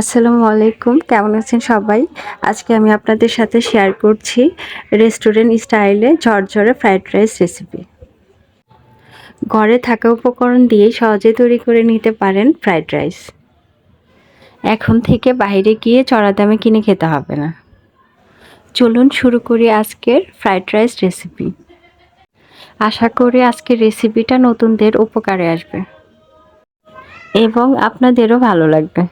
আসসালামু আলাইকুম, কেমন আছেন সবাই? আজকে আমি আপনাদের সাথে শেয়ার করছি রেস্টুরেন্ট স্টাইলে ঝরঝরে ফ্রাইড রাইস রেসিপি ঘরে থাকা উপকরণ দিয়ে সহজে তৈরি করে নিতে পারেন ফ্রাইড রাইস এখন থেকে বাইরে গিয়ে চড়া দামে কিনে খেতে হবে না। চলুন শুরু করি আজকের ফ্রাইড রাইস রেসিপি আশা করি আজকের রেসিপিটা নতুনদের উপকারে আসবে। এবং আপনাদেরও ভালো লাগবে।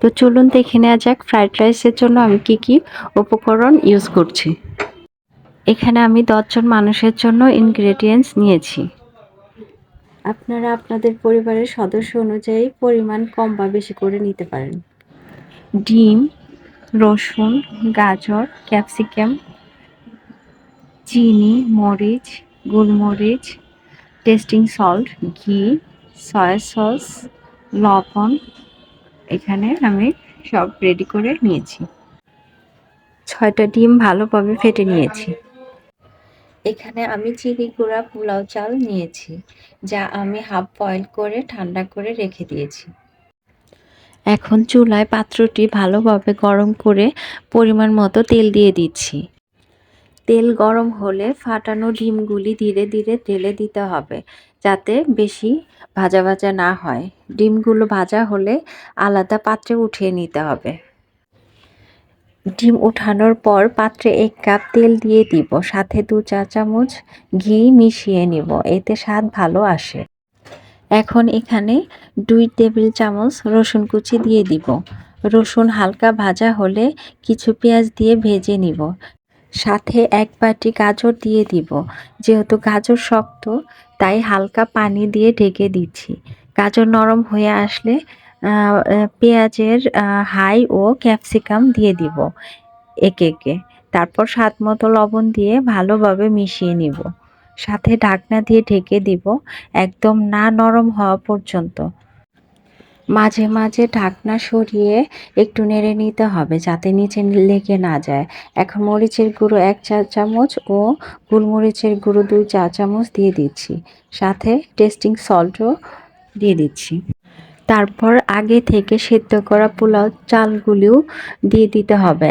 তো চলুন দেখে নেওয়া যাক ফ্রাইড রাইসের জন্য আমি কি কি উপকরণ ইউজ করছি। এখানে আমি দশজন মানুষের জন্য ইনগ্রেডিয়েন্টস নিয়েছি। আপনারা আপনাদের পরিবারের সদস্য অনুযায়ী পরিমাণ কম বা বেশি করে নিতে পারেন। ডিম রসুন গাজর ক্যাপসিকাম চিনি মরিচ গোলমরিচ টেস্টিং সল্ট ঘি সয়া সস লবণ এখানে আমি সব রেডি করে নিয়েছি। ছয়টা ডিম ভালোভাবে ফেটে নিয়েছি। এখানে আমি চিনি গুঁড়া পোলাও চাল নিয়েছি যা আমি হাফ বয়েল করে ঠান্ডা করে রেখে দিয়েছি। এখন চুলায় পাত্রটি ভালোভাবে গরম করে পরিমাণ মতো তেল দিয়ে দিচ্ছি। তেল গরম হলে ফাটানো ডিমগুলি ধীরে ধীরে তেলে দিতে হবে। যাতে বেশি ভাজা ভাজা না হয়। ডিমগুলো ভাজা হলে আলাদা পাত্রে উঠিয়ে নিতে হবে। ডিম উঠানোর পর পাত্রে এক কাপ তেল দিয়ে দিব। সাথে দু চা চামচ ঘি মিশিয়ে নিব। এতে স্বাদ ভালো আসে। এখন এখানে দুই টেবিল চামচ রসুন কুচি দিয়ে দিব। রসুন হালকা ভাজা হলে কিছু পেঁয়াজ দিয়ে ভেজে নিব। সাথে এক বাটি গাজর দিয়ে দিব। যেহেতু গাজর শক্ত তাই হালকা পানি দিয়ে ঢেকে দিচ্ছি। গাজর নরম হয়ে আসলে পেঁয়াজের হাই ও ক্যাপসিকাম দিয়ে দিব একে একে। তারপর স্বাদ মতো লবণ দিয়ে ভালোভাবে মিশিয়ে নিব। সাথে ঢাকনা দিয়ে ঢেকে দিব, একদম না নরম হওয়া পর্যন্ত। মাঝে মাঝে ঢাকনা সরিয়ে একটু নেড়ে নিতে হবে যাতে নিচে লেগে না যায়। এখন মরিচের গুঁড়ো এক চা চামচ ও গোলমরিচের গুঁড়ো দুই চা চামচ দিয়ে দিচ্ছি। সাথে টেস্টিং সল্টও দিয়ে দিচ্ছি। তারপর আগে থেকে সেদ্ধ করা পোলাও চালগুলিও দিয়ে দিতে হবে।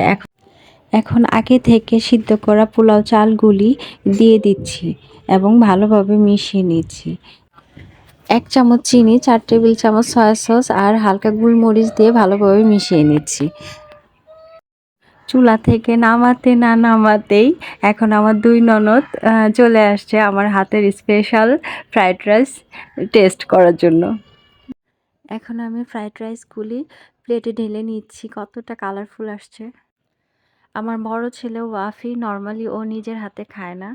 এখন আগে থেকে সিদ্ধ করা পোলাও চালগুলি দিয়ে দিচ্ছি এবং ভালোভাবে মিশিয়ে নিচ্ছি। এক চামচ চিনি, চার টেবিল চামচ সয়া সস আর হালকা গুলমরিচ দিয়ে ভালোভাবে মিশিয়ে নিচ্ছি। চুলা থেকে নামাতে না নামাতেই এখন আমার দুই ননদ চলে আসছে আমার হাতের স্পেশাল ফ্রাইড রাইস টেস্ট করার জন্য। এখন আমি ফ্রাইড রাইসগুলি প্লেটে ঢেলে নিচ্ছি, কতটা কালারফুল আসছে। আমার বড় ছেলে ওয়াফি নর্মালি ও নিজের হাতে খায় না।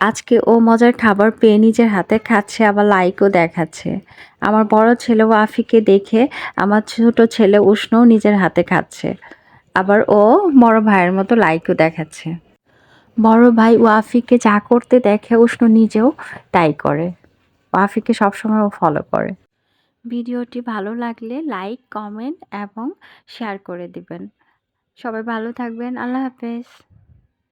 আজকে ও মজার খাবার পেয়ে নিজের হাতে খাচ্ছে, আবার লাইকও দেখাচ্ছে। আমার বড় ছেলে ওয়াফিকে দেখে আমার ছোট ছেলে উষ্ণও নিজের হাতে খাচ্ছে। আবার ও বড় ভাইয়ের মতো লাইকও দেখাচ্ছে। বড় ভাই ওয়াফিকে যা করতে দেখে উষ্ণ নিজেও তাই করে। ওয়াফিকে সবসময় ও ফলো করে। ভিডিওটি ভালো লাগলে লাইক কমেন্ট এবং শেয়ার করে দিবেন। সবাই ভালো থাকবেন, আল্লাহ হাফেজ।